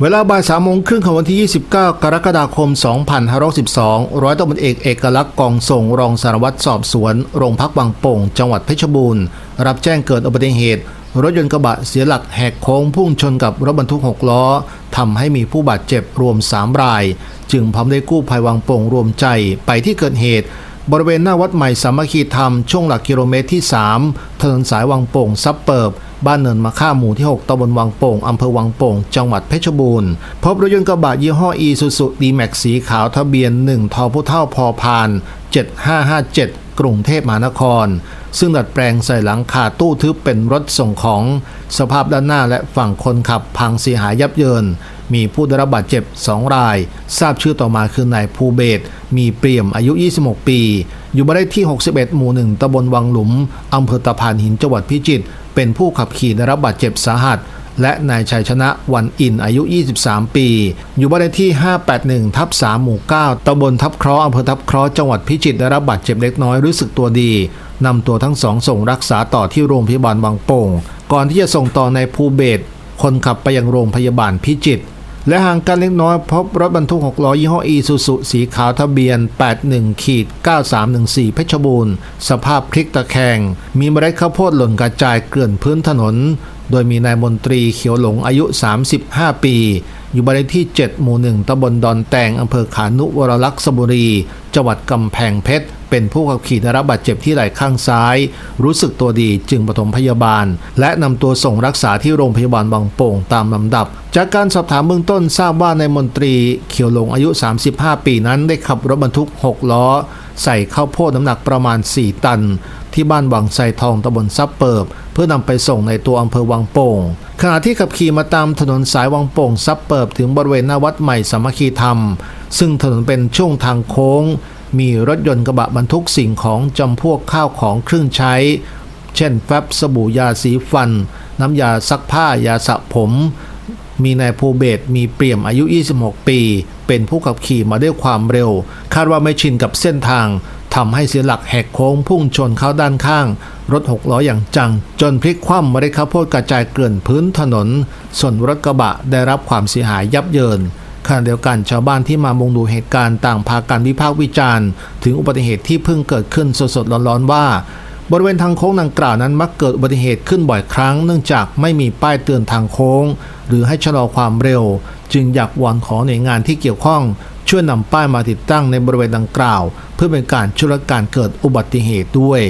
เวลาบ่ายสามโมงครึ่งของวันที่ 29 กรกฎาคม 2512 ร้อยตำรวจเอกเอกลักษณ์กองส่งรองสารวัตรสอบสวน โรงพักบางโป่ง จังหวัดเพชรบูรณ์ รับแจ้งเกิดอุบัติเหตุ รถยนต์กระบะเสียหลักแหกโค้งพุ่งชนกับรถบรรทุก 6 ล้อ ทำให้มีผู้บาดเจ็บรวม 3 ราย จึงพร้อมได้กู้ภัยวังโป่งรวมใจไปที่เกิดเหตุบริเวณหน้าวัดใหม่สามัคคีธรรมช่วงหลักกิโลเมตรที่ 3 ถนนสายวังโป่งซับเปิบ บ้านเนินมะค่าหมู่ที่ 6ตำบลวังโป่ง อำเภอวังโป่ง จังหวัดเพชรบูรณ์ พบรถยนต์กระบะยี่ห้ออีซูซูดีแม็กสีขาวทะเบียน 1ทอผู้เท่าพอพาน 7557 กรุงเทพมหานคร ซึ่งดัดแปลงใส่หลังคาตู้ทึบเป็นรถส่งของ สภาพด้านหน้าและฝั่งคนขับพังเสียหายยับเยิน มีผู้ได้รับบาดเจ็บ 2 ราย ทราบชื่อต่อมาคือนายภูเบศมีเปี่ยมอายุ 26 ปี อยู่บ้านเลขที่ 61 หมู่ 1ตำบลวังหลุมอำเภอตะพานหินจังหวัดพิจิตร เป็นผู้ขับขี่ได้รับบาดเจ็บสาหัส และนายชัยชนะวันอินอายุ 23 ปี อยู่บ้านเลขที่ 581 ทับ3หมู่ 9ตำบลทับเคราะห์อำเภอทับเคราะห์จังหวัดพิจิตรได้รับบาดเจ็บเล็กน้อยรู้สึกตัวดีนำตัวทั้งสองส่งรักษาต่อที่โรงพยาบาลบางโป่ง ก่อนที่จะส่งต่อในภูเบศคนขับไปยังโรงพยาบาลพิจิตร และห่างกันเล็กน้อยพบรถบรรทุก6ล้อยี่ห้ออีซูซุสีขาวทะเบียน 81ขีด9314 เพชรบูรณ์ สภาพพลิกตะแคง มีเมล็ดข้าวโพดหล่นกระจายเกลื่อนพื้นถนน โดยมีนายมนตรีเขียวหลงอายุ 35 ปี อยู่บ้านเลขที่ 7 หมู่ 1ตำบลดอนแตงอำเภอขานุวรลักษบุรี จังหวัดกำแพงเพชร เป็นผู้ขับขี่ได้รับบาดเจ็บที่ไหล่ข้างซ้าย รู้สึกตัวดีจึงปฐมพยาบาล และนำตัวส่งรักษาที่โรงพยาบาลบางโป่งตามลำดับ จากการสอบถามเบื้องต้นทราบว่านายมนตรีเขียวลงอายุ 35 ปีนั้นได้ขับรถบรรทุก 6 ล้อ ใส่ข้าวโพดน้ำหนักประมาณ 4 ตัน ที่บ้านวังไซทองตำบลซับเปิบ เพื่อนำไปส่งในตัวอำเภอวังโป่ง ขณะที่ขับขี่มาตามถนนสายวังโป่งซับเปิบ ถึงบริเวณหน้าวัดใหม่สามัคคีธรรม ซึ่งถนนเป็นช่วงทางโค้ง มีรถยนต์กระบะบรรทุกสิ่งของจำพวกข้าวของเครื่องใช้ เช่นแฟบสบู่ยาสีฟัน น้ำยาซักผ้ายาสระผมมีนายภูเบศมีเปี่ยมอายุ 26 ปี เป็นผู้ขับขี่มาด้วยความเร็ว คาดว่าไม่ชินกับเส้นทาง ทำให้เสียหลักแหกโค้งพุ่งชนเข้าด้านข้าง รถหกล้ออย่างจัง จนพลิกคว่ำเมล็ดข้าวโพดกระจายเกลื่อนพื้นถนน ส่วนรถกระบะได้รับความเสียหายยับเยินขณะเดียวกันชาวบ้านที่มามุงดูเหตุการณ์ต่างพากันวิพากษ์วิจารณ์ ถึงอุบัติเหตุที่เพิ่งเกิดขึ้นสดๆร้อนๆว่า บริเวณทางโค้งดังกล่าวนั้นมักเกิดอุบัติเหตุขึ้นบ่อยครั้ง เนื่องจากไม่มีป้ายเตือนทางโค้ง หรือให้ชะลอความเร็ว จึงอยากวอนขอหน่วยงานที่เกี่ยวข้อง ช่วยนำป้ายมาติดตั้งในบริเวณดังกล่าว เพื่อเป็นการช่วยลดการเกิดอุบัติเหตุด้วย